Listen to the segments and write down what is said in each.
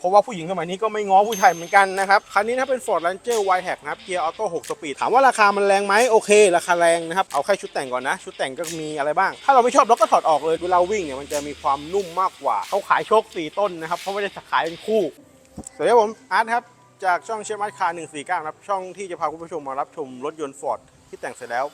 เพราะว่าผู้หญิงสมัยนี้ก็ไม่ง้อผู้ชายเหมือนกันนะครับคันนี้นะเป็น Ford Ranger y h a c นะครับเกียร์ออโต้6สปีดถามว่าราคามันแรงไหมโอเค ราคาแรงนะครับเอาแค่ชุดแต่งก่อนนะ ชุดแต่งก็มีอะไรบ้าง ถ้าเราไม่ชอบเราก็ถอดออกเลยเวลาวิ่งเนี่ยมันจะมีความนุ่มมากกว่าเขาขายโชค4ต้นนะครับเขาไม่ได้ขายเป็นคู่สวัสดีครับผมอาร์ตครับจากช่องเชฟอาร์คาร์149นะครับช่องที่จะพาคุณผู้ชมมารับชมรถยนต์ Ford ที่แต่งเสร็จแล้ว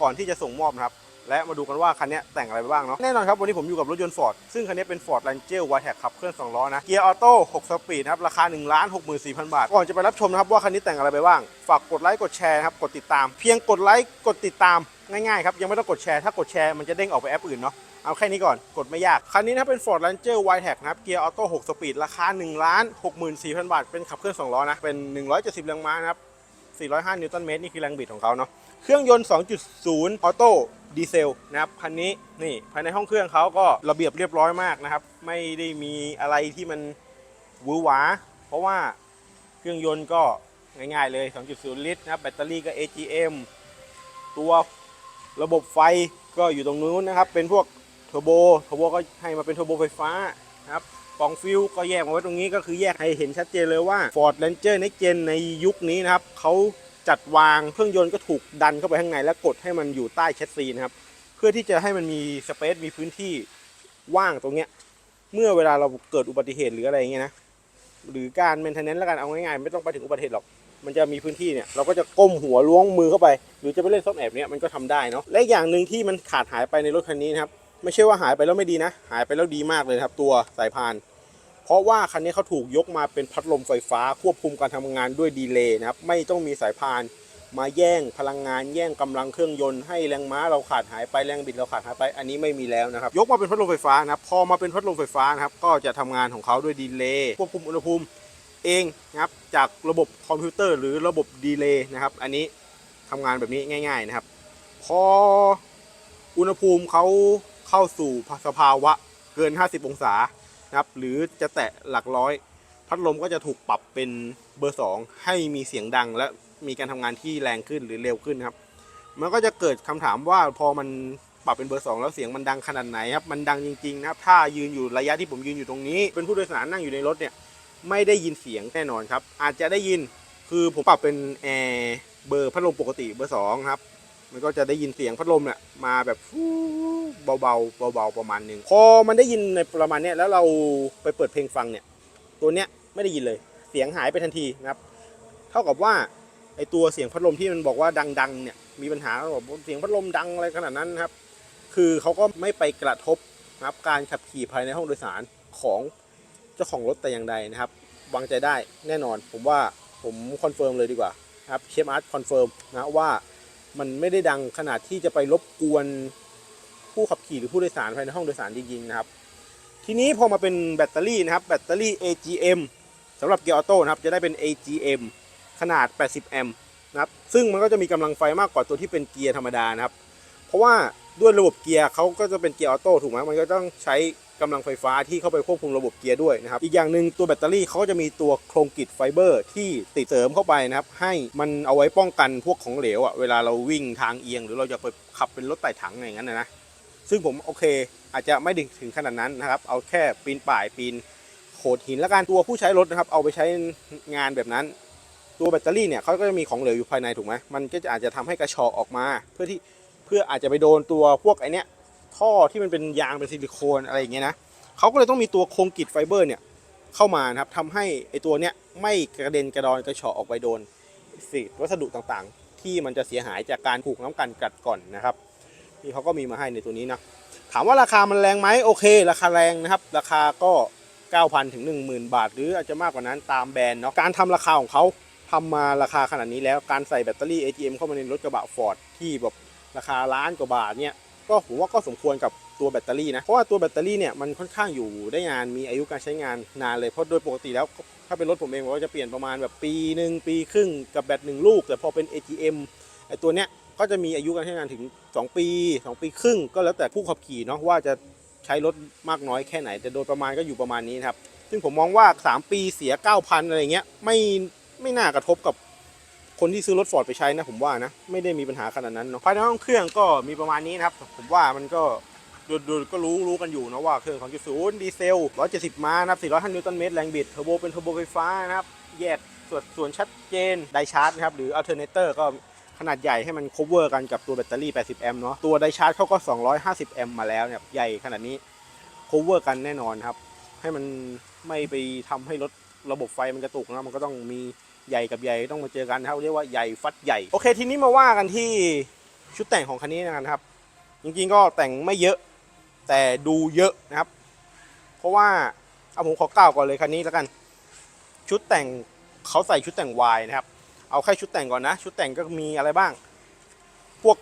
ก่อนที่จะส่งมอบนะครับ และมาดูกันว่าคันนี้แต่งอะไรไปบ้างเนาะแน่นอนครับวันนี้ผมอยู่กับรถยนต์ Ford ซึ่งคันนี้เป็น Ford Ranger y t e c ขับเคลื่อน2ล้อนะเกียร์ออโต้6สปีดนะครับราคา1 6 4 0 0 0 บาท ก่อนจะไปรับชมนะครับว่าคันนี้แต่งอะไรไปบ้าง ฝากกดไลค์กดแชร์นะครับกดติดตาม เพียงกดไลค์กดติดตามง่ายๆครับยังไม่ต้องกดแชร์ถ้ากดแชร์มันจะเด้งออกไปแอปอื่นเนาะเอาแค่นี้ก่อนกดไม่ยาก คันนี้นะเป็น Ford Ranger y t e c นะครับเกียร์ออโต้6สปีดราคา1 6 4 0 0 0 บาท เป็นขับเคลื่อน2ล้อนะเป็น170แรงม้านะครับ405นิวตันเมตรนี่คือแรงบิดของเขาเนาะเครื่องยนต์ 2.0 ออโต้ ดีเซลนะครับคันนี้นี่ภายในห้องเครื่องเขาก็ระเบียบเรียบร้อยมากนะครับ ไม่ได้มีอะไรที่มันหวือหวา เพราะว่าเครื่องยนต์ก็ง่ายๆเลย 2.0 ลิตรนะครับแบตเตอรี่ก็ AGM ตัวระบบไฟก็อยู่ตรงนู้นนะครับ เป็นพวกเทอร์โบเทอร์โบก็ให้มาเป็นเทอร์โบไฟฟ้านะครับกล่องฟิวก็แยกมาไว้ตรงนี้ก็คือแยกให้เห็นชัดเจนเลยว่า Ford Ranger Next Gen ในยุคนี้นะครับเขา จัดวางเครื่องยนต์ก็ถูกดันเข้าไปข้างในแล้วกดให้มันอยู่ใต้แชสซีนะครับ เพื่อที่จะให้มันมีสเปซมีพื้นที่ว่างตรงเนี้ยเมื่อเวลาเราเกิดอุบัติเหตุหรืออะไรอย่างเงี้ยนะหรือการเมนเทนเนนต์แล้วกันเอาง่ายๆไม่ต้องไปถึงอุบัติเหตุหรอกมันจะมีพื้นที่เนี่ยเราก็จะก้มหัวล้วงมือเข้าไป หรือจะไปเล่นซ่อนแอบเนี้ยมันก็ทำได้เนาะและอย่างหนึ่งที่มันขาดหายไปในรถคันนี้นะครับไม่ใช่ว่าหายไปแล้วไม่ดีนะ หายไปแล้วดีมากเลยครับตัวสายพาน เพราะว่าคันนี้เขาถูกยกมาเป็นพัดลมไฟฟ้าควบคุมการทำงานด้วยดีเลย์นะครับ ไม่ต้องมีสายพานมาแย่งพลังงานแย่งกำลังเครื่องยนต์ให้แรงม้าเราขาดหายไปแรงบิดเราขาดหายไปอันนี้ไม่มีแล้วนะครับ ยกมาเป็นพัดลมไฟฟ้านะครับพอมาเป็นพัดลมไฟฟ้านะครับก็จะทำงานของเขาด้วยดีเลย์ควบคุมอุณหภูมิเองนะครับจากระบบคอมพิวเตอร์ หรือระบบดีเลย์นะครับ อันนี้ทำงานแบบนี้ง่าย ๆนะครับ พออุณหภูมิเขาเข้าสู่สภาวะเกิน 50 องศา นะครับหรือจะแตะหลักร้อย พัดลมก็จะถูกปรับเป็นเบอร์ 2 ให้มีเสียงดัง และมีการทำงานที่แรงขึ้นหรือเร็วขึ้นครับ มันก็จะเกิดคำถามว่าพอมันปรับเป็นเบอร์ 2 แล้วเสียงมันดังขนาดไหนครับมันดังจริงๆนะครับถ้ายืนอยู่ระยะที่ผมยืนอยู่ตรงนี้ เป็นผู้โดยสารนั่งอยู่ในรถเนี่ยไม่ได้ยินเสียงแน่นอนครับอาจจะได้ยินคือผมปรับเป็นแอร์เบอร์พัดลมปกติเบอร์2ครับ มันก็จะได้ยินเสียงพัดลมเนี่ยมาแบบฟูเบาๆเบาๆประมาณหนึ่งพอมันได้ยินในประมาณเนี้ยแล้วเราไปเปิดเพลงฟังเนี่ย ตัวเนี้ยไม่ได้ยินเลย เสียงหายไปทันทีนะครับ เท่ากับว่าไอตัวเสียงพัดลมที่มันบอกว่าดังๆเนี่ยมีปัญหาบอกว่าเสียงพัดลมดังอะไรขนาดนั้นนะครับ คือเขาก็ไม่ไปกระทบนะครับการขับขี่ภายในห้องโดยสารของเจ้าของรถแต่อย่างใดนะครับวางใจได้แน่นอน ผมว่าผมคอนเฟิร์มเลยดีกว่านะครับเชฟอาร์ตคอนเฟิร์มนะว่า มันไม่ได้ดังขนาดที่จะไปรบกวนผู้ขับขี่หรือผู้โดยสารภายในห้องโดยสารจริงๆนะครับ ทีนี้พอมาเป็นแบตเตอรี่นะครับแบตเตอรี่ AGM สำหรับเกียร์ออโต้นะครับจะได้เป็น AGM ขนาด 80 แอมป์นะครับซึ่งมันก็จะมีกำลังไฟมากกว่าตัวที่เป็นเกียร์ธรรมดานะครับ เพราะว่าด้วยระบบเกียร์เขาก็จะเป็นเกียร์ออโต้ถูกไหมมันก็ต้องใช้ กำลังไฟฟ้าที่เข้าไปควบคุมระบบเกียร์ด้วยนะครับ อีกอย่างหนึ่งตัวแบตเตอรี่เขาจะมีตัวโครงกิจไฟเบอร์ ที่ติดเสริมเข้าไปนะครับ ให้มันเอาไว้ป้องกันพวกของเหลวอะเวลาเราวิ่งทางเอียง หรือเราจะไปขับเป็นรถไต่ถังอย่างนั้นนะนะซึ่งผมโอเค อาจจะไม่ถึงขนาดนั้นนะครับ เอาแค่ปีนป่ายปีนโขดหินและการตัวผู้ใช้รถนะครับ เอาไปใช้งานแบบนั้นตัวแบตเตอรี่เนี่ยเขาก็จะมีของเหลวอยู่ภายในถูกไหมมันก็จะอาจจะทำให้กระชอกออกมา เพื่อที่เพื่ออาจจะไปโดนตัวพวกไอเนี้ย ท่อที่มันเป็นยางเป็นซิลิโคนอะไรอย่างเงี้ยนะเขาก็เลยต้องมีตัวโครงกิจไฟเบอร์เนี่ยเข้ามานะครับทำให้ไอตัวเนี้ยไม่กระเด็นกระดอนกระชอกออกไปโดนสิ่งวัสดุต่างๆ ที่มันจะเสียหายจากการถูกน้ำกันกัดก่อนนะครับนี่เขาก็มีมาให้ในตัวนี้นะถามว่าราคามันแรงไหมโอเค ราคาแรงนะครับ ราคาก็ 9,000ถึง10,000 บาท หรืออาจจะมากกว่านั้นตามแบรนด์เนาะการทำราคาของเขาทำมาราคาขนาดนี้แล้วการใส่แบตเตอรี่ AGM เข้ามาในรถกระบะ Ford ที่แบบราคาล้านกว่าบาทเนี่ย ก็ผมว่าก็สมควรกับตัวแบตเตอรี่นะ เพราะว่าตัวแบตเตอรี่เนี่ยมันค่อนข้างอยู่ได้นานมีอายุการใช้งานนานเลยเพราะโดยปกติแล้วถ้าเป็นรถผมเองผมก็จะเปลี่ยนประมาณแบบปีหนึ่งปีครึ่งกับแบตหนึ่งลูก แต่พอเป็น AGM ไอตัวเนี้ยก็จะมีอายุการใช้งานถึง 2 ปี 2 ปีครึ่ง ก็แล้วแต่ผู้ขับขี่เนาะว่าจะใช้รถมากน้อยแค่ไหน แต่โดยประมาณก็อยู่ประมาณนี้นครับ ซึ่งผมมองว่า 3 ปีเสีย 9,000 อะไรเงี้ยไม่ไม่น่ากระทบกับ คนที่ซื้อรถฟอร์ดไปใช้นะผมว่านะไม่ได้มีปัญหาขนาดนั้นเนาะภายในห้องเครื่องก็มีประมาณนี้นะครับ ผมว่ามันก็ดูดูก็รู้รู้กันอยู่นะว่าเครื่อง2.0ดีเซล 170 ม้านะครับ400นิวตันเมตรแรงบิดเทอร์โบเป็นเทอร์โบไฟฟ้านะครับ แยกส่วนส่วนชัดเจนไดชาร์จนะครับ หรืออัลเทอร์เนเตอร์ก็ขนาดใหญ่ให้มัน cover กันกับตัวแบตเตอรี่ 80 แอมป์เนาะตัวไดชาร์จเขาก็ 250 แอมป์มาแล้วเนี่ยใหญ่ขนาดนี้ cover กันแน่นอนครับ ให้มันไม่ไปทำให้รถระบบไฟมันกระตุกนะมันก็ต้องมี ใหญ่กับใหญ่ต้องมาเจอกันนะครับเรียกว่าใหญ่ฟัดใหญ่โอเค ทีนี้มาว่ากันที่ชุดแต่งของคันนี้นะครับ จริงๆก็แต่งไม่เยอะแต่ดูเยอะนะครับ เพราะว่าเอาผมขอกล่าวก่อนเลยคันนี้แล้วกัน ชุดแต่งเขาใส่ชุดแต่งวายนะครับ เอาแค่ชุดแต่งก่อนนะ ชุดแต่งก็มีอะไรบ้าง พวก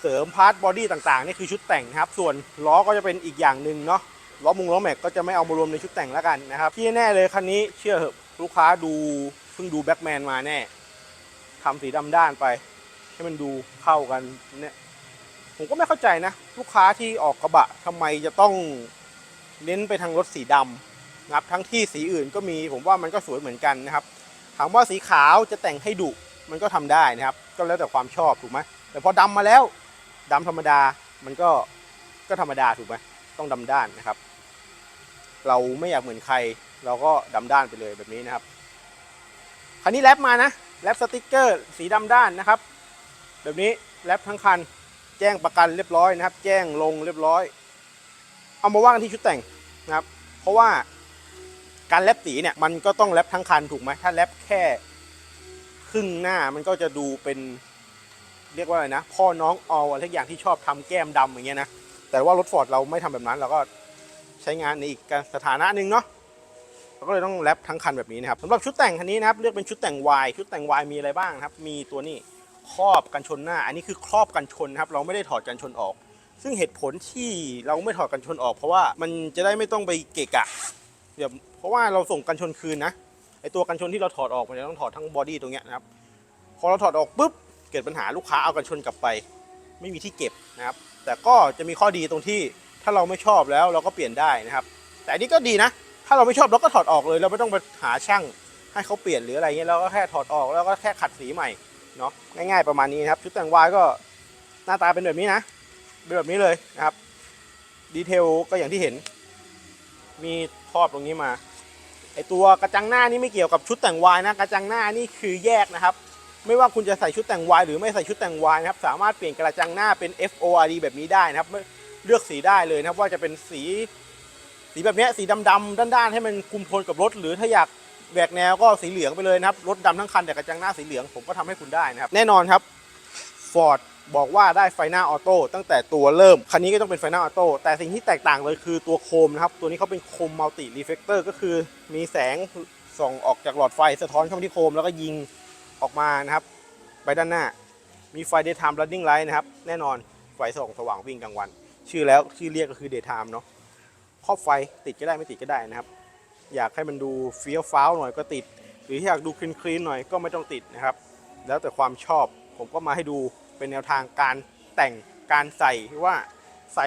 เสริมพาร์ทบอดี้ต่างๆนี่คือชุดแต่งนะครับ ส่วนล้อก็จะเป็นอีกอย่างหนึ่งเนาะล้อมุงล้อแม็กก็จะไม่เอามารวมในชุดแต่งแล้วกันนะครับที่แน่เลยคันนี้เชื่อเหอะลูกค้าดู เพิ่งดูแบ็กแมนมาแน่ทำสีดำด้านไป ให้มันดูเข้ากันเนี่ยผมก็ไม่เข้าใจนะ ลูกค้าที่ออกกระบะทำไมจะต้องเน้นไปทางรถสีดำนะครับทั้งที่สีอื่นก็มีผมว่ามันก็สวยเหมือนกันนะครับ ถามว่าสีขาวจะแต่งให้ดุมันก็ทำได้นะครับ ก็แล้วแต่ความชอบถูกไหมแต่พอดำมาแล้วดำธรรมดามันก็ก็ธรรมดาถูกไหมต้องดำด้านนะครับ เราไม่อยากเหมือนใคร เราก็ดำด้านไปเลยแบบนี้นะครับ คันนี้แรปมานะแรปสติกเกอร์สีดำด้านนะครับ แบบนี้แรปทั้งคัน แจ้งประกันเรียบร้อยนะครับ แจ้งลงเรียบร้อย เอามาว่ากันที่ชุดแต่งนะครับ เพราะว่าการแรปสีเนี่ยมันก็ต้องแรปทั้งคันถูกไหมถ้าแรปแค่ครึ่งหน้ามันก็จะดูเป็นเรียกว่าอะไรนะ พ่อน้องอออะไรทุกอย่างที่ชอบทำแก้มดำอย่างเงี้ยนะแต่ว่ารถฟอร์ดเราไม่ทำแบบนั้นเราก็ใช้งานในอีกสถานะหนึ่งเนาะ ก็เลยต้องแรปทั้งคันแบบนี้นะครับสำหรับชุดแต่งคันนี้นะครับเลือกเป็นชุดแต่ง Y ชุดแต่ง Y มีอะไรบ้างครับ มีตัวนี้ครอบกันชนหน้า อันนี้คือครอบกันชนครับ เราไม่ได้ถอดกันชนออก ซึ่งเหตุผลที่เราไม่ถอดกันชนออก เพราะว่ามันจะได้ไม่ต้องไปเกะกะเดี๋ยวเพราะว่าเราส่งกันชนคืนนะไอตัวกันชนที่เราถอดออกมันจะต้องถอดทั้งบอดี้ตรงเนี้ยนะครับพอเราถอดออกปุ๊บเกิดปัญหาลูกค้าเอากันชนกลับไป ไม่มีที่เก็บนะครับ แต่ก็จะมีข้อดีตรงที่ถ้าเราไม่ชอบแล้วเราก็เปลี่ยนได้นะครับ แต่อันนี้ก็ดีนะ ถ้าเราไม่ชอบเราก็ถอดออกเลย เราไม่ต้องไปหาช่างให้เขาเปลี่ยนหรืออะไรเงี้ยเราก็แค่ถอดออกแล้วก็แค่ขัดสีใหม่เนาะง่ายๆประมาณนี้นะครับชุดแต่งวายก็หน้าตาเป็นแบบนี้นะเป็นแบบนี้เลยนะครับดีเทลก็อย่างที่เห็น มีครอบตรงนี้มาไอตัวกระจังหน้านี่ไม่เกี่ยวกับชุดแต่งวายนะกระจังหน้านี่คือแยกนะครับ ไม่ว่าคุณจะใส่ชุดแต่งวายหรือไม่ใส่ชุดแต่งวายนะครับ สามารถเปลี่ยนกระจังหน้าเป็น FORD แบบนี้ได้นะครับเลือกสีได้เลยนะครับว่าจะเป็นสี สีแบบนี้สีดำๆด้านๆให้มันคุมโทนกับรถ หรือถ้าอยากแหวกแนวก็สีเหลืองไปเลยนะครับ รถดำทั้งคันแต่กระจังหน้าสีเหลืองผมก็ทำให้คุณได้นะครับ แน่นอนครับ Ford บอกว่าได้ไฟหน้าออโต้ตั้งแต่ตัวเริ่ม คันนี้ก็ต้องเป็นไฟหน้าออโต้แต่สิ่งที่แตกต่างเลยคือตัวโคมนะครับ ตัวนี้เขาเป็นโคมมัลติรีเฟกเตอร์ก็คือมีแสงส่องออกจากหลอดไฟสะท้อนเข้าที่โคมแล้วก็ยิงออกมานะครับ ไปด้านหน้า มีไฟ daytime running light นะครับ แน่นอนไฟส่องสว่างวิ่งกลางวัน ชื่อแล้วชื่อเรียกก็คือ daytime เนาะ ครอบไฟติดก็ได้ไม่ติดก็ได้นะครับ อยากให้มันดูเฟี้ยวฟ้าวหน่อยก็ติด หรืออยากดูคลีนคลีนหน่อยก็ไม่ต้องติดนะครับ แล้วแต่ความชอบผมก็มาให้ดูเป็นแนวทางการแต่งการใส่ว่าใส่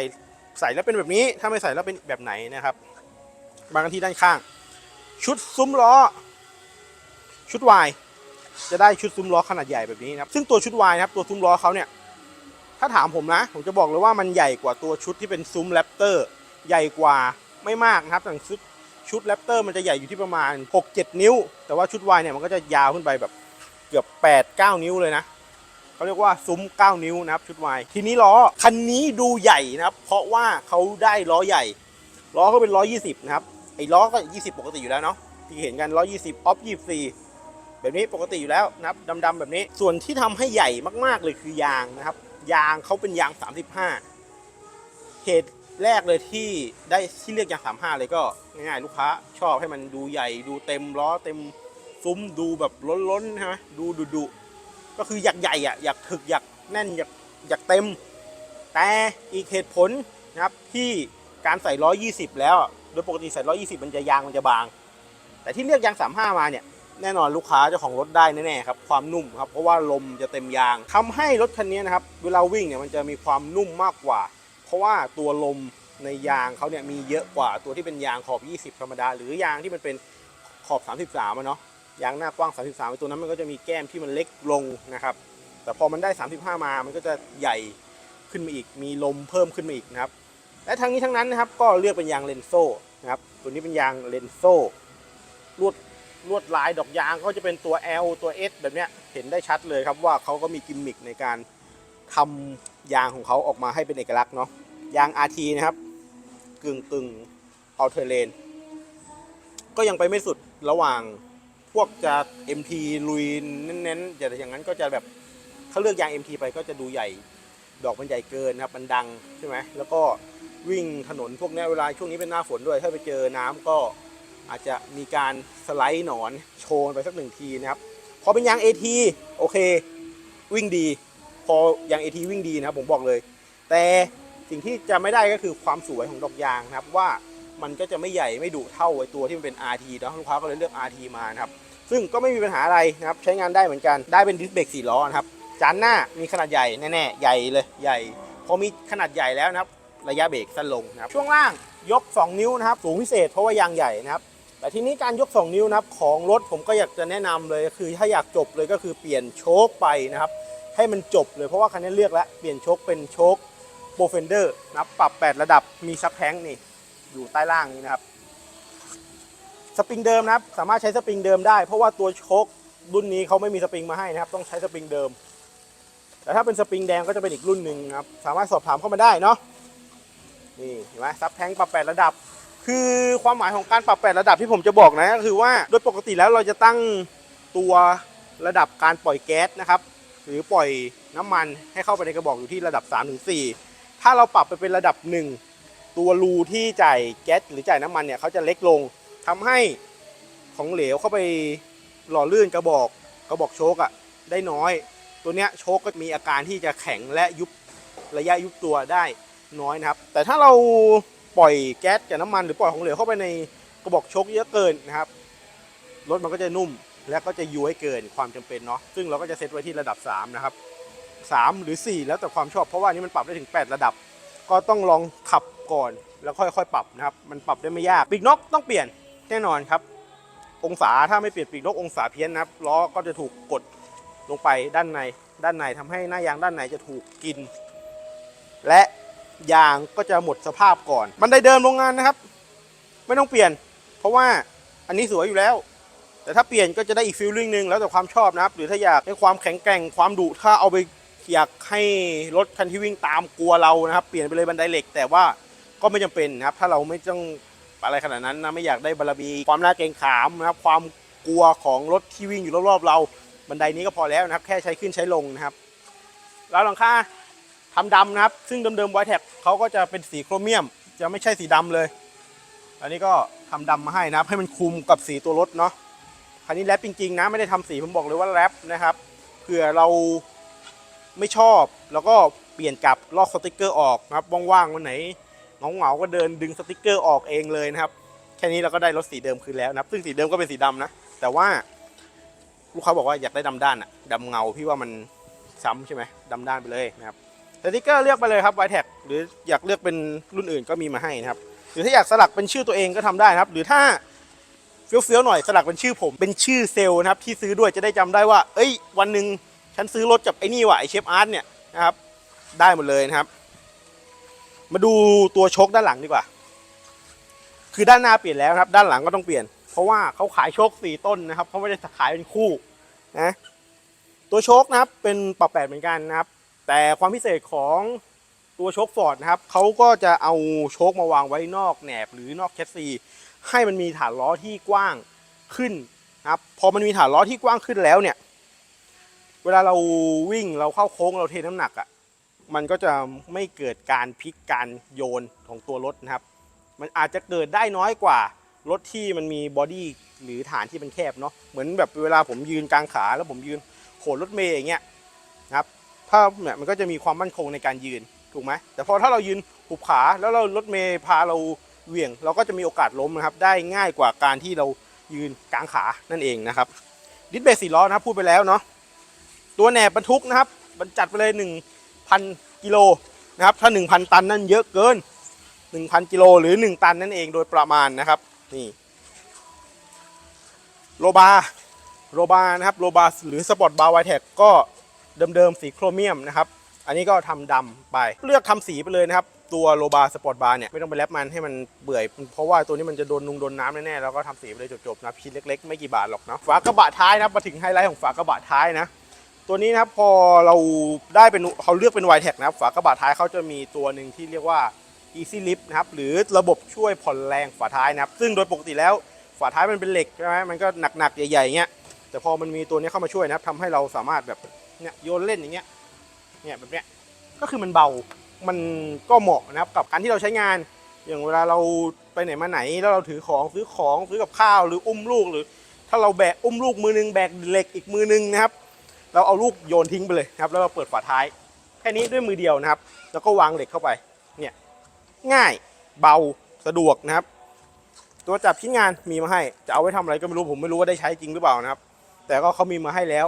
ใส่แล้วเป็นแบบนี้ถ้าไม่ใส่แล้วเป็นแบบไหนนะครับมากันที่ด้านข้าง ชุดซุ้มล้อ ชุดวายจะได้ชุดซุ้มล้อขนาดใหญ่แบบนี้นะครับ ซึ่งตัวชุดวายนะครับตัวซุ้มล้อเขาเนี่ยถ้าถามผมนะ ผมจะบอกเลยว่ามันใหญ่กว่าตัวชุดที่เป็นซุ้มแรปเตอร์ ใหญ่กว่าไม่มากนะครับอย่างชุดชุดแรปเตอร์มันจะใหญ่อยู่ที่ประมาณ 6-7 นิ้ว แต่ว่าชุดวายเนี่ยมันก็จะยาวขึ้นไปแบบเกือบ 8-9 นิ้วเลยนะเขาเรียกว่าซุ้ม 9 นิ้วนะครับชุดวายทีนี้ล้อคันนี้ดูใหญ่นะครับ เพราะว่าเขาได้ล้อใหญ่ล้อเขาเป็น120 นะครับไอ้ล้อก็ 20 ปกติอยู่แล้วเนาะที่เห็นกัน120ออฟ24 แบบนี้ปกติอยู่แล้วนะครับดำๆแบบนี้ส่วนที่ทำให้ใหญ่มากๆเลยคือยางนะครับ ยางเขาเป็นยาง 35 เหตุ แรกเลยที่ได้ที่เรียกยาง35เลยก็ง่ายๆลูกค้าชอบให้มันดูใหญ่ดูเต็มล้อเต็มซุ้มดูแบบล้นๆใช่ไหมดูดุๆก็คืออยากใหญ่อะอยากถึกอยากแน่นอยากอยากเต็ม แต่อีกเหตุผลนะครับที่การใส่120แล้ว โดยปกติใส่120มันจะยางมันจะบาง แต่ที่เรียกยาง35มาเนี่ยแน่นอนลูกค้าเจ้าของรถได้แน่ๆครับความนุ่มครับเพราะว่าลมจะเต็มยางทำให้รถคันนี้นะครับเวลาวิ่งเนี่ยมันจะมีความนุ่มมากกว่า เพราะว่าตัวลมในยางเขาเนี่ยมีเยอะกว่าตัวที่เป็นยางขอบ 20 ธรรมดา หรือยางที่มันเป็นขอบ 33อะเนาะยางหน้ากว้าง 33ตัวนั้นมันก็จะมีแก้มที่มันเล็กลงนะครับ แต่พอมันได้ 35 มามันก็จะใหญ่ขึ้นมาอีก มีลมเพิ่มขึ้นมาอีกนะครับ และทั้งนี้ทั้งนั้นนะครับก็เลือกเป็นยางเลนโซนะครับตัวนี้เป็นยางเลนโซลวดลวดลายดอกยางก็จะเป็นตัว L ตัว S แบบเนี้ยเห็นได้ชัดเลยครับว่าเขาก็มีกิมมิคในการทำ ยางของเขาออกมาให้เป็นเอกลักษณ์เนาะยาง RT นะครับ กึ่งกึ่งอ l เทเลนก็ยังไปไม่สุดระหว่างพวกจะ MT ลุยเน้นๆแต่อย่างนั้นก็จะแบบเขาเลือกยาง MT ไปก็จะดูใหญ่ดอกมันใหญ่เกินนะครับมันดังใช่ไหมแล้วก็วิ่งถนนพวกนี้เวลาช่วงนี้เป็นหน้าฝนด้วย ถ้าไปเจอน้ำก็อาจจะมีการสไลด์หนอนโชว์ไปสักหนึ่งทีนะครับ พอเป็นยาง AT โอเค วิ่งดี พอยาง AT วิ่งดีนะครับผมบอกเลย แต่สิ่งที่จะไม่ได้ก็คือความสวยของดอกยางนะครับว่ามันก็จะไม่ใหญ่ไม่ดุเท่าไอตัวที่มันเป็น RT เนอะลูกค้าก็เลยเลือก RT มานะครับซึ่งก็ไม่มีปัญหาอะไรนะครับใช้งานได้เหมือนกันได้เป็นดิสเบรกสี่ล้อนะครับจานหน้ามีขนาดใหญ่แน่ๆใหญ่เลยใหญ่ พอมีขนาดใหญ่แล้วนะครับระยะเบรกสั้นลงนะครับช่วงล่างยก 2 นิ้วนะครับสูงพิเศษเพราะว่ายางใหญ่นะครับแต่ทีนี้การยก 2 นิ้วนะครับของรถผมก็อยากจะแนะนำเลยคือถ้าอยากจบเลยก็คือเปลี่ยนโชคไปนะครับ ให้มันจบเลยเพราะว่าคันนี้เลือกแล้วเปลี่ยนโชคเป็นโชคโปรเฟนเดอร์นะครับปรับ 8 ระดับมีซับแท้งนี่อยู่ใต้ล่างนี้นะครับสปริงเดิมนะครับสามารถใช้สปริงเดิมได้ เพราะว่าตัวโชครุ่นนี้เขาไม่มีสปริงมาให้นะครับต้องใช้สปริงเดิม แต่ถ้าเป็นสปริงแดงก็จะเป็นอีกรุ่นหนึ่งครับสามารถสอบถามเข้ามาได้เนาะนี่เห็นไหมซับแท้งปรับ 8 ระดับ คือความหมายของการปรับ 8 ระดับที่ผมจะบอกนะก็คือว่าโดยปกติแล้วเราจะตั้งตัวระดับการปล่อยแก๊สนะครับ หรือปล่อยน้ำมันให้เข้าไปในกระบอกอยู่ที่ระดับ 3-4 ถ้าเราปรับไปเป็นระดับ 1 ตัวรูที่จ่ายแก๊สหรือจ่ายน้ำมันเนี่ยเขาจะเล็กลงทำให้ของเหลวเข้าไปหล่อลื่นกระบอกกระบอกโชกอะได้น้อย ตัวเนี้ยโชกก็มีอาการที่จะแข็งและยุบระยะยุบตัวได้น้อยนะครับ แต่ถ้าเราปล่อยแก๊สกับน้ำมันหรือปล่อยของเหลวเข้าไปในกระบอกโชกเยอะเกินนะครับรถมันก็จะนุ่ม และก็จะย้วยเกินความจำเป็นเนาะซึ่งเราก็จะเซตไว้ที่ระดับ 3 นะครับ 3 หรือ 4 แล้วแต่ความชอบเพราะว่านี้มันปรับได้ถึง 8 ระดับ ก็ต้องลองขับก่อนแล้วค่อยๆ ปรับนะครับ มันปรับได้ไม่ยากปีกนกต้องเปลี่ยนแน่นอนครับ องศาถ้าไม่เปลี่ยนปีกนกองศาเพี้ยนนะครับล้อก็จะถูกกดลงไปด้านในด้านในทำให้หน้ายางด้านในจะถูกกิน และยางก็จะหมดสภาพก่อนบันได้เดินโรงงานนะครับ ไม่ต้องเปลี่ยน เพราะว่าอันนี้สวยอยู่แล้ว แต่ถ้าเปลี่ยนก็จะได้อีกฟิลลิ่งหนึ่งแล้วแต่ความชอบนะครับ หรือถ้าอยากให้ความแข็งแกร่งความดุถ้าเอาไปอยากให้รถคันที่วิ่งตามกลัวเรานะครับ เปลี่ยนไปเลยบันไดเหล็ก แต่ว่าก็ไม่จำเป็นนะครับ ถ้าเราไม่ต้องอะไรขนาดนั้นนะไม่อยากได้บารมีความน่าเกรงขามนะครับ ความกลัวของรถที่วิ่งอยู่รอบๆเรา บันไดนี้ก็พอแล้วนะครับ แค่ใช้ขึ้นใช้ลงนะครับ แล้วหลังคาทำดำนะครับ ซึ่งเดิมๆไวแท็กเขาก็จะเป็นสีโครเมียม จะไม่ใช่สีดำเลย อันนี้ก็ทำดำมาให้นะครับ ให้มันคลุมกับสีตัวรถเนาะ คันนี้แรปจริงๆนะไม่ได้ทำสีผมบอกเลยว่าแรปนะครับเผื่อเราไม่ชอบ แล้วก็เปลี่ยนกลับลอกสติกเกอร์ออกนะครับว่างๆวันไหนเหงาๆก็เดินดึงสติกเกอร์ออกเองเลยนะครับแค่นี้เราก็ได้รถสีเดิมคืนแล้วนะครับซึ่งสีเดิมก็เป็นสีดำนะแต่ว่าลูกค้าบอกว่าอยากได้ดำด้านอะดำเงาพี่ว่ามันซ้ำใช่ไหมดำด้านไปเลยนะครับสติกเกอร์เลือกไปเลยครับไวแท็กหรืออยากเลือกเป็นรุ่นอื่นก็มีมาให้นะครับหรือถ้าอยากสลักเป็นชื่อตัวเองก็ทำได้นะครับ หรือถ้า เฟี้ยวๆหน่อยสลักเป็นชื่อผม เป็นชื่อเซลล์นะครับที่ซื้อด้วยจะได้จำได้ว่า เอ้ย วันหนึ่งฉันซื้อรถกับไอ้นี่ว่ะไอเชฟอาร์ตเนี่ยนะครับ ได้หมดเลยนะครับ มาดูตัวชคด้านหลังดีกว่า คือด้านหน้าเปลี่ยนแล้วครับ ด้านหลังก็ต้องเปลี่ยน เพราะว่าเขาขายชคสี่ต้นนะครับเขาไม่ได้ขายเป็นคู่นะตัวชคนะครับเป็นปรับแปดเหมือนกันนะครับ แต่ความพิเศษของตัวชคฟอร์ดนะครับเขาก็จะเอาชคมาวางไว้นอกแหนบหรือนอกแคสซี ให้มันมีฐานล้อที่กว้างขึ้นนะครับพอมันมีฐานล้อที่กว้างขึ้นแล้วเนี่ย เวลาเราวิ่งเราเข้าโค้งเราเทน้ำหนักอะ่ะมันก็จะไม่เกิดการพลิกการโยนของตัวรถนะครับ มันอาจจะเกิดได้น้อยกว่ารถที่มันมีบอดี้หรือฐานที่มันแคบเนาะเหมือนแบบเวลาผมยืนกลางขาแล้วผมยืนโขนรถเมย์อย่างเงี้ยนะครับถ้าเนี่ยมันก็จะมีความมั่นคงในการยืนถูกไหมแต่พอถ้าเรายืนหุบขาแล้วเรารถเมย์พาเรา เหวี่ยงเราก็จะมีโอกาสล้มนะครับ ได้ง่ายกว่าการที่เรายืนกลางขานั่นเองนะครับ ดิสเบรกสี่ล้อนะครับพูดไปแล้วเนาะตัวแหนบบรรทุกนะครับบรรจัดไปเลย 1,000 กิโลนะครับถ้า 1,000 ตันนั่นเยอะเกิน 1,000 กิโลหรือ 1 ตันนั่นเองโดยประมาณนะครับนี่โลบาโลบานะครับโลบาหรือสปอร์ตบาร์ไวแท็กก็เดิมๆสีโครเมียมนะครับ อันนี้ก็ทำดำไปเลือกทำสีไปเลยนะครับ ตัวโลบาสปอร์ตบาร์เนี่ยไม่ต้องไปแรปมันให้มันเบื่อย เพราะว่าตัวนี้มันจะโดนนุงโดนน้ำแน่ๆแล้วก็ทำสีไปเลยจบๆนะชิ้นเล็กๆ ไม่กี่บาทหรอกเนาะฝากระบะท้ายนะมาถึงไฮไลท์ของฝากระบะท้ายนะตัวนี้นะพอเราได้เป็นเขาเลือกเป็น y t e c นะครับฝากระบะท้ายเขาจะมีตัวหนึ่งที่เรียกว่า Easy Lift นะครับหรือระบบช่วยผ่อนแรงฝาท้ายนะครับซึ่งโดยปกติแล้วฝาท้ายมันเป็นเหล็กใช่ไหมมันก็หนักๆใหญ่ๆเงี้ยแต่พอมันมีตัวนี้เข้ามาช่วยนะครับทำให้เราสามารถแบบเนี่ยโยนเล่นอย่างเงี้ยเนี่ยแบบเนี้ยก็คือมันเบา มันก็เหมาะนะครับกับการที่เราใช้งาน อย่างเวลาเราไปไหนมาไหนแล้วเราถือของซื้อของซื้อกับข้าวหรืออุ้มลูกหรือ ถ้าเราแบกอุ้มลูกมือนึงแบกเหล็กอีกมือนึงนะครับ เราเอาลูกโยนทิ้งไปเลยนะครับ แล้วเราเปิดฝาท้าย แค่นี้ด้วยมือเดียวนะครับ แล้วก็วางเหล็กเข้าไปเนี่ยง่ายเบาสะดวกนะครับ ตัวจับชิ้นงานมีมาให้จะเอาไว้ทำอะไรก็ไม่รู้ผมไม่รู้ว่าได้ใช้จริงหรือเปล่านะครับ แต่ก็เขามีมาให้แล้ว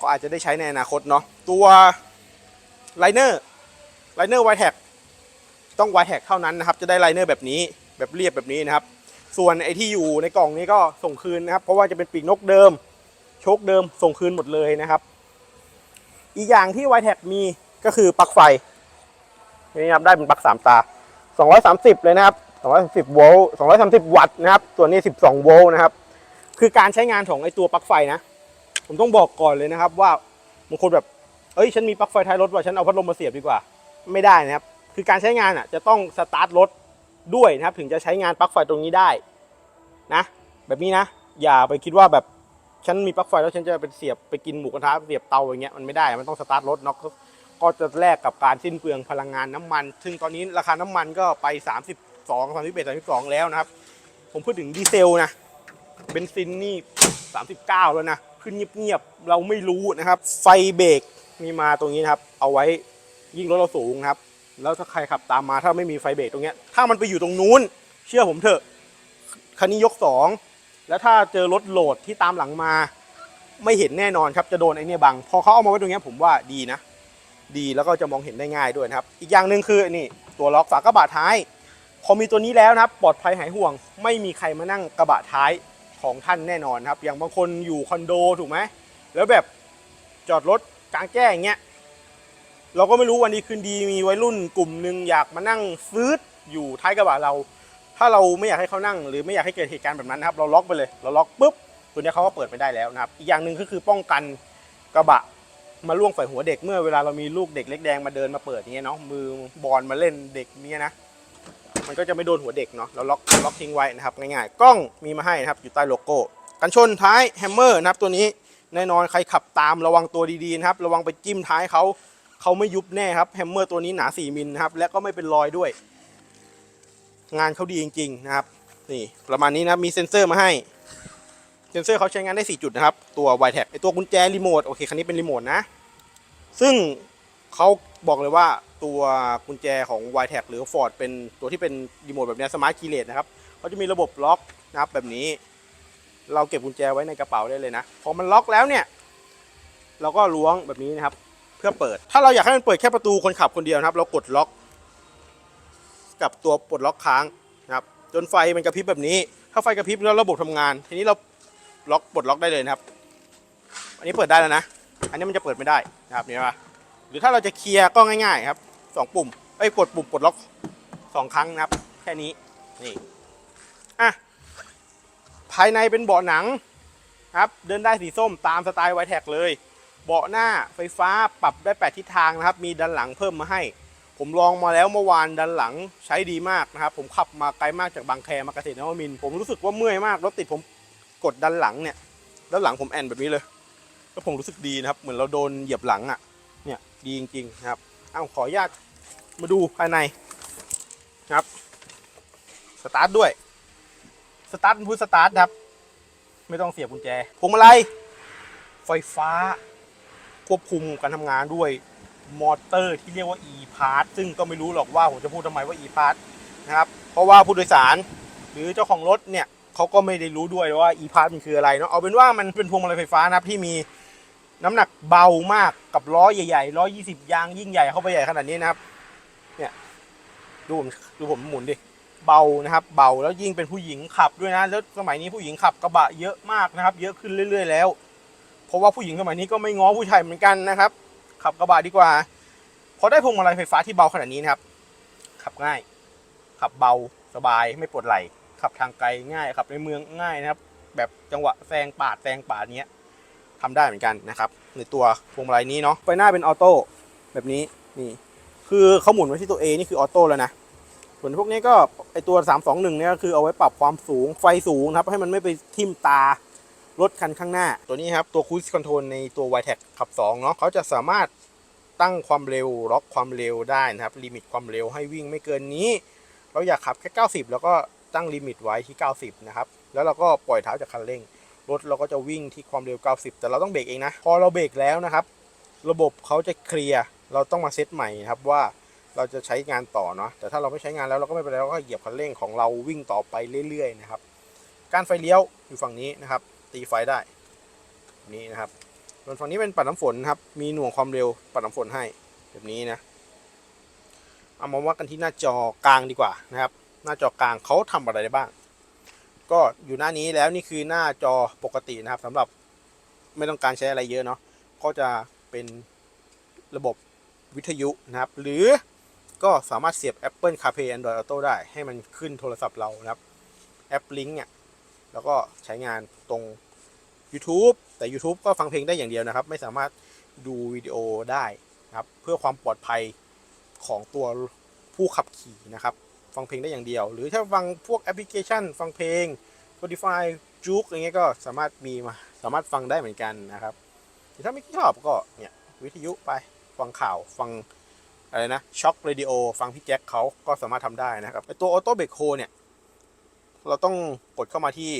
ก็อาจจะได้ใช้ในอนาคตเนาะตัวไลเนอร์ ไลเนอร์ไวแท็กต้องไวแท็กเท่านั้นนะครับจะได้ไลเนอร์แบบนี้แบบเรียบแบบนี้นะครับ ส่วนไอที่อยู่ในกล่องนี้ก็ส่งคืนนะครับ เพราะว่าจะเป็นปีกนกเดิม โชคเดิมส่งคืนหมดเลยนะครับ อีกอย่างที่ y t e c มีก็คือปลั๊กไฟนี่ครับได้เป็นปลั๊ก3ตา 230 เลยนะครับ230โวลต์230 วัตต์นะครับ ตัวนี้ 12 โวลต์นะครับ คือการใช้งานของไอตัวปลั๊กไฟนะ ผมต้องบอกก่อนเลยนะครับว่าบางคนแบบ เอ้ย ฉันมีปลั๊กไฟท้ายรถว่ะ ฉันเอาพัดลมมาเสียบดีกว่า ไม่ได้นะครับ คือการใช้งานอะจะต้องสตาร์ทรถด้วยนะครับ ถึงจะใช้งานปลั๊กไฟตรงนี้ได้นะ แบบนี้นะ อย่าไปคิดว่าแบบฉันมีปลั๊กไฟแล้วฉันจะไปเสียบไปกินหมูกระทะเสียบเตาอย่างเงี้ยมันไม่ได้ มันต้องสตาร์ทรถเนาะก็จะแลกกับการสิ้นเปลืองพลังงานน้ำมัน ซึ่งตอนนี้ราคาน้ำมันก็ไป 32 31 32 แล้วนะครับ ผมพูดถึงดีเซลนะเบนซินนี่ 39 แล้วนะ ขึ้นเงียบๆเราไม่รู้นะครับ ไฟเบรกมีมาตรงนี้นะครับ เอาไว้ ยิ่งรถเราสูงครับ แล้วถ้าใครขับตามมาถ้าไม่มีไฟเบรกตรงเนี้ยถ้ามันไปอยู่ตรงนู้น เชื่อผมเถอะคันนี้ยกสองแล้วถ้าเจอรถโหลดที่ตามหลังมา ไม่เห็นแน่นอนครับจะโดนไอ้นี่บัง พอเขาเอามาไว้ตรงนี้ผมว่าดีนะ ดีแล้วก็จะมองเห็นได้ง่ายด้วยนะครับ อีกอย่างหนึ่งคือนี่ตัวล็อกฝากระบะท้าย พอมีตัวนี้แล้วนะครับ ปลอดภัยหายห่วง ไม่มีใครมานั่งกระบะท้ายของท่านแน่นอนครับ อย่างบางคนอยู่คอนโดถูกไหมแล้วแบบจอดรถกลางแจ้งอย่างเงี้ย เราก็ไม่รู้วันดีคืนดีมีวัยรุ่นกลุ่มหนึ่งอยากมานั่งฟืดอยู่ท้ายกระบะเรา ถ้าเราไม่อยากให้เขานั่ง หรือไม่อยากให้เกิดเหตุการณ์แบบนั้นนะครับเราล็อกไปเลย เราล็อกปุ๊บตัวนี้เขาก็เปิดไม่ได้แล้วนะครับ อีกอย่างหนึ่งก็คือป้องกันกระบะมาล่วงใส่หัวเด็กเมื่อเวลาเรามีลูกเด็กเล็กแดงมาเดินมาเปิดอย่างเงี้ยเนาะมือบอลมาเล่นเด็กเนี้ยนะมันก็จะไม่โดนหัวเด็กเนาะเราล็อกล็อกทิ้งไว้นะครับง่ายๆกล้องมีมาให้นะครับอยู่ใต้โลโก้ กันชนท้ายแฮมเมอร์นะครับตัวนี้แน่นอนใครขับตามระวังตัวดีๆนะครับระวังไปจิ้มท้ายเขา เขาไม่ยุบแน่ครับแฮมเมอร์ตัวนี้หนา 4มิลนะครับ และก็ไม่เป็นรอยด้วย งานเขาดีจริง ๆ นะครับ นี่ประมาณนี้นะมีเซ็นเซอร์มาให้เซ็นเซอร์เขาใช้งานได้ 4 จุดนะครับ ตัว y t e c ไอตัวกุญแจรีโมทโอเคคันนี้เป็นรีโมทนะ ซึ่งเขาบอกเลยว่าตัวกุญแจของ y t e c หรือ Ford เป็นตัวที่เป็นรีโมทแบบนี้สมาร์ทคีย์เลสนะครับเขาจะมีระบบล็อกนะครับแบบนี้ เราเก็บกุญแจไว้ในกระเป๋าได้เลยนะ พอมันล็อกแล้วเนี่ย เราก็ล้วงแบบนี้นะครับ เพื่อเปิด ถ้าเราอยากให้มันเปิดแค่ประตูคนขับคนเดียวนะครับ เรากดล็อก กับตัวปลดล็อกค้างนะครับ จนไฟมันกระพริบแบบนี้ ถ้าไฟกระพริบแล้วระบบทำงาน ทีนี้เราล็อกปลดล็อกได้เลยนะครับ อันนี้เปิดได้แล้วนะ อันนี้มันจะเปิดไม่ได้นะครับนี่ยป่ะหรือถ้าเราจะเคลียร์ก็ง่ายๆครับสองปุ่มไอ้กดปุ่มปลดล็อกสองครั้งนะครับ แค่นี้นี่อะภายในเป็นเบาะหนังครับ เดินได้สีส้มตามสไตล์ไวแท็กเลย เบาะหน้าไฟฟ้าปรับได้ 8 ทิศทางนะครับ มีดันหลังเพิ่มมาให้ ผมลองมาแล้วเมื่อวานดันหลังใช้ดีมากนะครับ ผมขับมาไกลมากจากบางแคมาเกษตรนวมิน ผมรู้สึกว่าเมื่อยมากรถติดผมกดดันหลังเนี่ยด้านหลังผมแอนแบบนี้เลยแล้วผมรู้สึกดีนะครับ เหมือนเราโดนเหยียบหลังอะ่ะเนี่ยดีจริงๆนะครับเอาขออนุญาตมาดูภายในครับสตาร์ทด้วยสตาร์ทเป็นพุทสตาร์ทครับ ไม่ต้องเสียบกุญแจพวงมาลัยไฟฟ้า ควบคุมการทำงานด้วยมอเตอร์ที่เรียกว่า e-part ซึ่งก็ไม่รู้หรอกว่าผมจะพูดทำไมว่า e-part นะครับเพราะว่าผู้โดยสารหรือเจ้าของรถเนี่ยเขาก็ไม่ได้รู้ด้วยว่า e-part มันคืออะไรเนาะเอาเป็นว่ามันเป็นพวงมาลัยไฟฟ้านะครับที่มีน้ำหนักเบามากกับล้อใหญ่ๆล้อ20 ยางยิ่งใหญ่เข้าไปใหญ่ขนาดนี้นะครับเนี่ยดูผมดูผมหมุนดิเบานะครับ เบาแล้วยิ่งเป็นผู้หญิงขับด้วยนะแล้วสมัยนี้ผู้หญิงขับกระบะเยอะมากนะครับ เยอะขึ้นเรื่อย ๆ แล้ว เพราะว่าผู้หญิงสมัยนี้ก็ไม่ง้อผู้ชายเหมือนกันนะครับ ขับกระบะดีกว่าพอได้พวงมาลัยไฟฟ้าที่เบาขนาดนี้นะครับ ขับง่าย ขับเบาสบายไม่ปวดไหล่ขับทางไกลง่ายขับในเมืองง่ายนะครับ แบบจังหวะแซงปาดแซงปาดเนี้ยทำได้เหมือนกันนะครับ ในตัวพวงมาลัยนี้เนาะไฟหน้าเป็นออโต้แบบนี้นี่ คือเขาหมุนไว้ที่ตัว A นี่คือออโต้แล้วนะส่วนพวกนี้ก็ไอตัว 321เนี่ยก็คือเอาไว้ปรับความสูงไฟสูงนะครับ ให้มันไม่ไปทิ่มตา รถคันข้างหน้า ตัวนี้ครับ ตัว Cruise Control ในตัว y t e c ขับ2เนาะเขาจะสามารถตั้งความเร็วล็อกความเร็วได้นะครับลิมิตความเร็วให้วิ่งไม่เกินนี้ เราอยากขับแค่ 90 แล้วก็ตั้งลิมิตไว้ที่ 90 นะครับ แล้วเราก็ปล่อยเท้าจากคันเร่ง รถเราก็จะวิ่งที่ความเร็ว 90 แต่เราต้องเบรกเองนะ พอเราเบรกแล้วนะครับ ระบบเขาจะเคลียร์เราต้องมาเซตใหม่นะครับว่าเราจะใช้งานต่อเนาะแต่ถ้าเราไม่ใช้งานแล้วเราก็ไม่เป็นไรเราก็เหยียบคันเร่งของเราวิ่งต่อไปเรื่อยๆนะครับการไฟเลี้ยวอยู่ฝั่งนี้นะครับ ตีไฟได้ นี้นะครับส่วนฝั่งนี้เป็นปัดน้ำฝนครับ มีหน่วงความเร็วปัดน้ำฝนให้แบบนี้นะ เอามาว่ากันที่หน้าจอกลางดีกว่านะครับ หน้าจอกลางเขาทำอะไรได้บ้าง ก็อยู่หน้านี้แล้วนี่คือหน้าจอปกตินะครับสำหรับไม่ต้องการใช้อะไรเยอะเนาะ ก็จะเป็นระบบวิทยุนะครับ หรือก็สามารถเสียบ Apple CarPlay Android Auto ได้ ให้มันขึ้นโทรศัพท์เรานะครับ แอป Link เนี่ย แล้วก็ใช้งานตรง YouTube แต่ YouTube ก็ฟังเพลงได้อย่างเดียวนะครับ ไม่สามารถดูวิดีโอได้นะครับเพื่อความปลอดภัยของตัวผู้ขับขี่นะครับ ฟังเพลงได้อย่างเดียว หรือถ้าฟังพวกแอปพลิเคชัน ฟังเพลง Spotify Juke อะไรเงี้ยก็สามารถมีมาสามารถฟังได้เหมือนกันนะครับถ้าไม่ชอบก็เนี่ยวิทยุไปฟังข่าวฟังอะไรนะช็อคเรดิโอฟังพี่แจ็คเขาก็สามารถทำได้นะครับไอตัวออโต้เบรกโคเนี่ย เราต้องกดเข้ามาที่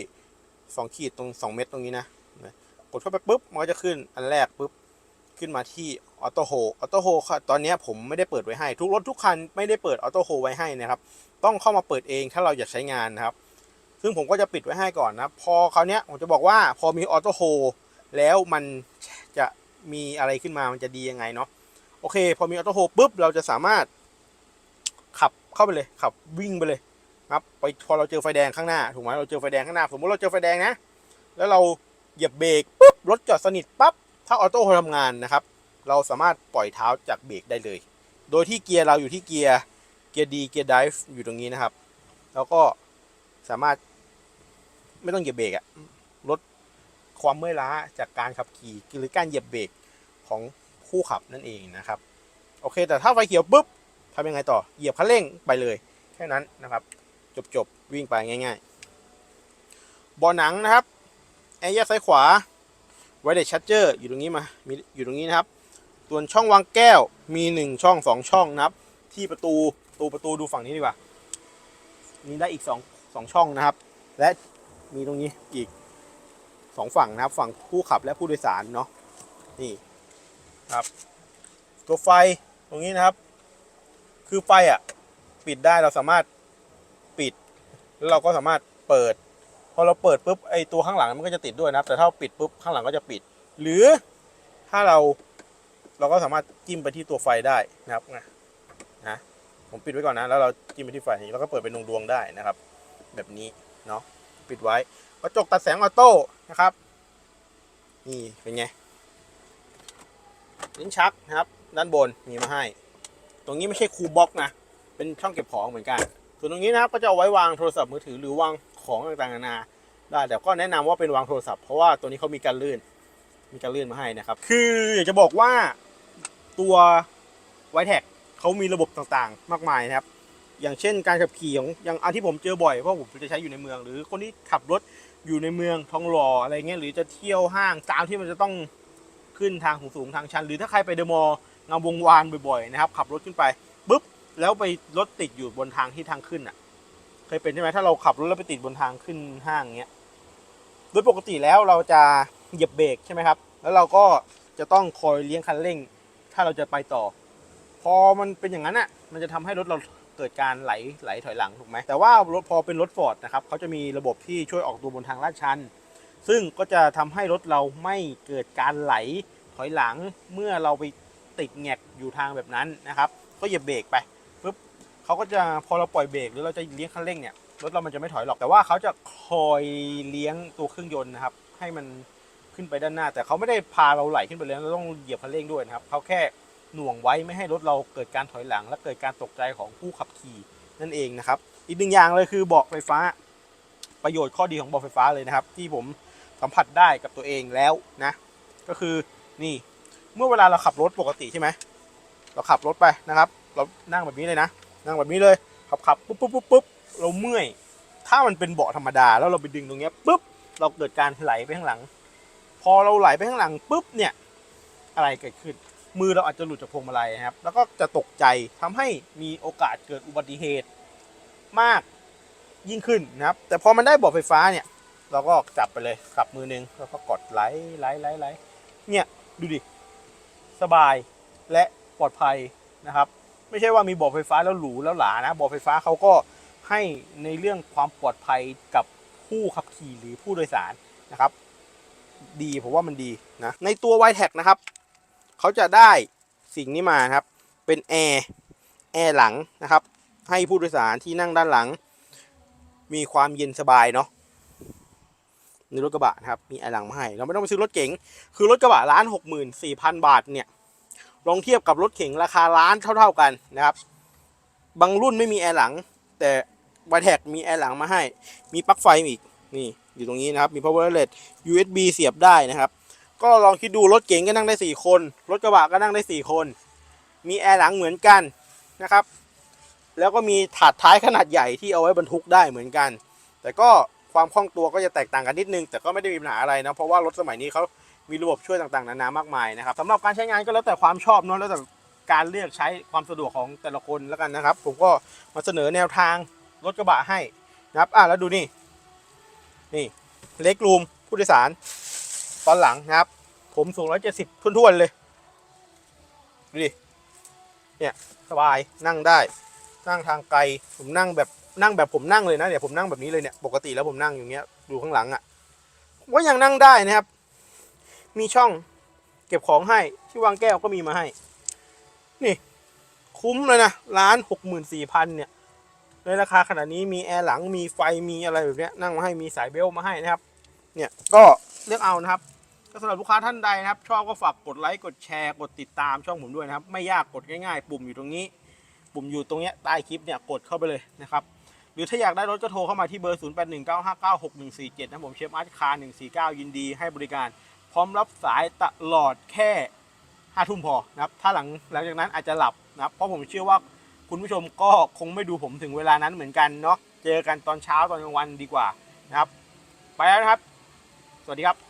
2 ขีดตรง 2 เม็ดตรงนี้นะ กดเข้าไปปุ๊บมันก็จะขึ้นอันแรกปุ๊บขึ้นมาที่ออโต้โฮออโต้โฮตอนนี้ผมไม่ได้เปิดไว้ให้ ทุกรถทุกคันไม่ได้เปิดออโต้โฮไว้ให้นะครับ ต้องเข้ามาเปิดเองถ้าเราอยากใช้งานนะครับ ซึ่งผมก็จะปิดไว้ให้ก่อนนะ พอคราวเนี้ยผมจะบอกว่าพอมีออโต้โฮแล้วมันจะมีอะไรขึ้นมามันจะดียังไงเนาะโอเค พอมีออโต้โฮปุ๊บเราจะสามารถขับเข้าไปเลยขับวิ่งไปเลยครับไปพอเราเจอไฟแดงข้างหน้าถูกไหมเราเจอไฟแดงข้างหน้าสมมติเราเจอไฟแดงนะ แล้วเรา เหยียบเบรกปุ๊บรถจอดสนิทปั๊บถ้าออโต้ทำงานนะครับ เราสามารถปล่อยเท้าจากเบรกได้เลย โดยที่เกียร์เราอยู่ที่เกียร์เกียร์ดีเกียร์ไดฟ์อยู่ตรงนี้นะครับ แล้วก็สามารถไม่ต้องเหยียบเบรกอะลดความเมื่อยล้าจากการขับขี่หรือการเหยียบเบรกของผู้ขับนั่นเองนะครับ โอเค แต่ถ้าไฟเขียวปุ๊บทำยังไงต่อเหยียบคันเร่งไปเลย แค่นั้นนะครับ จบๆวิ่งไปง่ายๆเบอหนังนะครับ แอร์แยกซ้ายขวาไวเดชชั r เจอร์อยู่ตรงนี้มามีอยู่ตรงนี้นะครับส่วนช่องวางแก้วมี 1 ช่อง 2 ช่องนะครับ ที่ประตูตูประตูดูฝั่งนี้ดีกว่ามีได้อีก2 2ช่องนะครับ และมีตรงนี้อีก 2 ฝั่งนะครับ ฝั่งผู้ขับและผู้โดยสารเนาะนี่ครับ ตัวไฟตรงนี้นะครับ คือไฟอะ ปิดได้เราสามารถปิด แล้วเราก็สามารถเปิด พอเราเปิดปุ๊บไอตัวข้างหลังมันก็จะติดด้วยนะครับแต่ถ้าปิดปุ๊บข้างหลังก็จะปิด หรือถ้าเราเราก็สามารถจิ้มไปที่ตัวไฟได้นะครับนะนะผมปิดไว้ก่อนนะแล้วเราจิ้มไปที่ไฟแล้วก็เปิดเป็นดวงๆได้นะครับ แบบนี้เนาะปิดไว้กระจกตัดแสงออโต้นะครับนี่เป็นไงลิ้นชักนะครับ ด้านบนมีมาให้ ตรงนี้ไม่ใช่คูบ็อกนะเป็นช่องเก็บของเหมือนกัน ส่วนตรงนี้นะครับก็จะเอาไว้วางโทรศัพท์มือถือหรือวาง ของต่างๆนานาได้แต่ก็แนะนำว่าเป็นวางโทรศัพท์เพราะว่าตัวนี้เขามีการลื่น มีการลื่นมาให้นะครับ คืออยากจะบอกว่าตัวไวแท็กเขามีระบบต่างๆ มากมายนะครับ อย่างเช่นการขับขี่ของอย่างอันที่ผมเจอบ่อยเพราะผมจะใช้อยู่ในเมือง หรือคนที่ขับรถอยู่ในเมืองทองหล่ออะไรเงี้ยหรือจะเที่ยวห้างตามที่มันจะต้องขึ้นทางสูงทางชัน หรือถ้าใครไปเดมอลงามวงวานบ่อยๆนะครับ ขับรถขึ้นไปปุ๊บแล้วไปรถติดอยู่บนทางที่ทางขึ้นอะ เคยเป็นใช่ไหมถ้าเราขับรถแล้วไปติดบนทางขึ้นห้างเงี้ยโดยปกติแล้วเราจะเหยียบเบรกใช่ไหมครับ แล้วเราก็จะต้องคอยเลี้ยงคันเร่ง ถ้าเราจะไปต่อ พอมันเป็นอย่างนั้นอะ มันจะทำให้รถเราเกิดการไหลไหลถอยหลังถูกไหมแต่ว่ารถพอเป็นรถฟอร์ดนะครับเขาจะมีระบบที่ช่วยออกตัวบนทางลาดชัน ซึ่งก็จะทำให้รถเราไม่เกิดการไหลถอยหลังเมื่อเราไปติดแงกอยู่ทางแบบนั้นนะครับ ก็เหยียบเบรกไป เขาก็จะพอเราปล่อยเบรกหรือเราจะเลี้ยงคันเร่งเนี่ยรถเรามันจะไม่ถอยหรอกแต่ว่าเขาจะคอยเลี้ยงตัวเครื่องยนต์นะครับ ให้มันขึ้นไปด้านหน้า แต่เขาไม่ได้พาเราไหลขึ้นไปเลยเราต้องเหยียบคันเร่งด้วยนะครับเขาแค่หน่วงไว้ไม่ให้รถเราเกิดการถอยหลัง และเกิดการตกใจของผู้ขับขี่นั่นเองนะครับ อีกหนึ่งอย่างเลยคือเบาะไฟฟ้า ประโยชน์ข้อดีของเบาะไฟฟ้าเลยนะครับ ที่ผมสัมผัสได้กับตัวเองแล้วนะ ก็คือนี่เมื่อเวลาเราขับรถปกติใช่ไหมเราขับรถไปนะครับ เรานั่งแบบนี้เลยนะ นั่งแบบนี้เลยขับขับปุ๊บปุ๊บปุ๊บปุ๊บเราเมื่อย ถ้ามันเป็นเบาะธรรมดาแล้วเราไปดึงตรงเนี้ยปุ๊บเราเกิดการไหลไปข้างหลัง พอเราไหลไปข้างหลังปุ๊บเนี่ยอะไรเกิดขึ้น มือเราอาจจะหลุดจากพวงมาลัยนะครับ แล้วก็จะตกใจทำให้มีโอกาสเกิดอุบัติเหตุมากยิ่งขึ้นนะครับ แต่พอมันได้เบาะไฟฟ้าเนี่ย เราก็จับไปเลยขับมือหนึงแล้วก็กดไหลไหลไหลไหลเนี่ยดูดิสบายและปลอดภัยนะครับ ไม่ใช่ว่ามีบาะไฟฟ้าแล้วหรูแล้วหลานะบาะไฟฟ้าเขาก็ให้ในเรื่องความปลอดภัยกับผู้ขับขี่หรือผู้โดยสารนะครับ ดีผมว่ามันดีนะในตัว y t e c นะครับเขาจะได้สิ่งนี้มาครับ เป็นแอร์แอร์หลังนะครับ ให้ผู้โดยสารที่นั่งด้านหลัง มีความเย็นสบายเนาะในรถกระบะนะครับ มีแอร์หลังมาให้ เราไม่ต้องไปซื้อรถเก๋งคือรถกระบะล้านหกหมื่นสี่พันบาทเนี่ย ลองเทียบกับรถเก๋งราคาล้านเท่า ๆกันนะครับ บางรุ่นไม่มีแอร์หลัง แต่ว i t e c มีแอร์หลังมาให้ มีปลั๊กไฟอีกนี่อยู่ตรงนี้นะครับ มี power outlet USB เสียบได้นะครับ ก็ลองคิดดูรถเก๋งก็นั่งได้ 4 คน รถกระบะก็นั่งได้ 4 คน มีแอร์หลังเหมือนกันนะครับ แล้วก็มีถาดท้ายขนาดใหญ่ที่เอาไว้บรรทุกได้เหมือนกัน แต่ก็ความคล่องตัวก็จะแตกต่างกันนิดนึง แต่ก็ไม่ได้มีปัญหาอะไรนะ เพราะว่ารถสมัยนี้เขา มีระบบช่วยต่างๆนานามากมายนะครับสำหรับการใช้งานก็แล้วแต่ความชอบเนาะแล้วแต่การเลือกใช้ความสะดวกของแต่ละคนแล้วกันนะครับ ผมก็มาเสนอแนวทางรถกระบะให้นะครับอะแล้วดูนี่นี่เล็กรูมผู้โดยสารตอนหลังนะครับ ผมสูง170ทุ่นๆเลยดูดิเนี่ยสบายนั่งได้ นั่งทางไกลผมนั่งแบบนั่งแบบผมนั่งเลยนะเนี่ยผมนั่งแบบนี้เลยเนี่ยปกติแล้วผมนั่งอย่างเงี้ยดูข้างหลังอะ่ะผมก็ยังนั่งได้นะครับ มีช่องเก็บของให้ที่วางแก้วก็มีมาให้ นี่ คุ้มเลยนะร้านหกหมื่นสี่พันเนี่ยในราคาขนาดนี้มีแอร์หลังมีไฟมีอะไรแบบนี้นั่งมาให้มีสายเบลมาให้นะครับ เนี่ยก็เลือกเอานะครับก็สำหรับลูกค้าท่านใดนะครับ ชอบก็ฝากกดไลค์กดแชร์กดติดตามช่องผมด้วยนะครับ ไม่ยากกดง่ายๆ ปุ่มอยู่ตรงนี้ ปุ่มอยู่ตรงนี้ใต้คลิปเนี่ยกดเข้าไปเลยนะครับหรือถ้าอยากได้รถก็โทรเข้ามาที่เบอร์ 0819596147 นะผมเชฟอาร์ตคาร์149 ยินดีให้บริการ ร้อมรับสายตลอดแค่5ทุ่มพอนะครับ ถ้าหลังหลังจากนั้นอาจจะหลับนะครับ เพราะผมเชื่อว่าคุณผู้ชมก็คงไม่ดูผมถึงเวลานั้นเหมือนกันเนาะ เจอกันตอนเช้าตอนกลางวันดีกว่านะครับ ไปแล้วนะครับ สวัสดีครับ